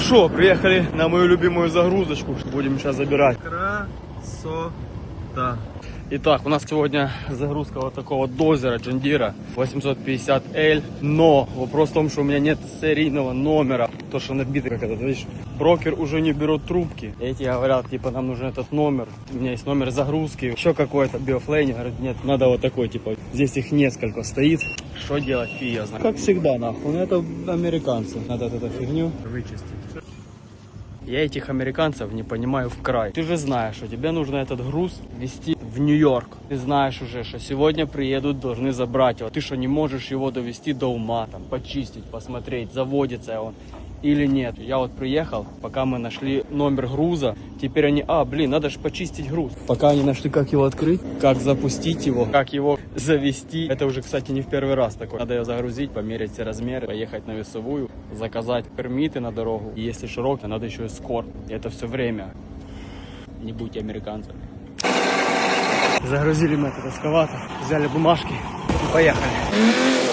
Что, приехали на мою любимую загрузочку. Будем сейчас забирать. Красота. Итак, у нас сегодня загрузка вот такого дозера Джандира 850L. Но вопрос в том, что у меня нет серийного номера. То, что набито как этот, видишь, брокер уже не берет трубки. Эти говорят, типа, нам нужен этот номер. У меня есть номер загрузки. Еще какой-то биофлейн. Говорят, нет, надо вот такой, типа, здесь их несколько стоит. Что делать, фи, я знаю. Как всегда, нахуй. Ну, это американцы. Надо эту фигню вычистить. Я этих американцев не понимаю в край. Ты же знаешь, что тебе нужно этот груз везти в Нью-Йорк. Ты знаешь уже, что сегодня приедут, должны забрать его. Ты что, не можешь его довести до ума, там, почистить, посмотреть, заводится он или нет. Я вот приехал, пока мы нашли номер груза. Теперь они, а, блин, надо же почистить груз. Пока они нашли, как его открыть, как запустить его, как его завести. Это уже, кстати, не в первый раз такое. Надо ее загрузить, померить все размеры, поехать на весовую, заказать пермиты на дорогу. И если широкая, надо еще и скор. И это все время. Не будьте американцами. Загрузили мы этот эскаватор, взяли бумажки и поехали.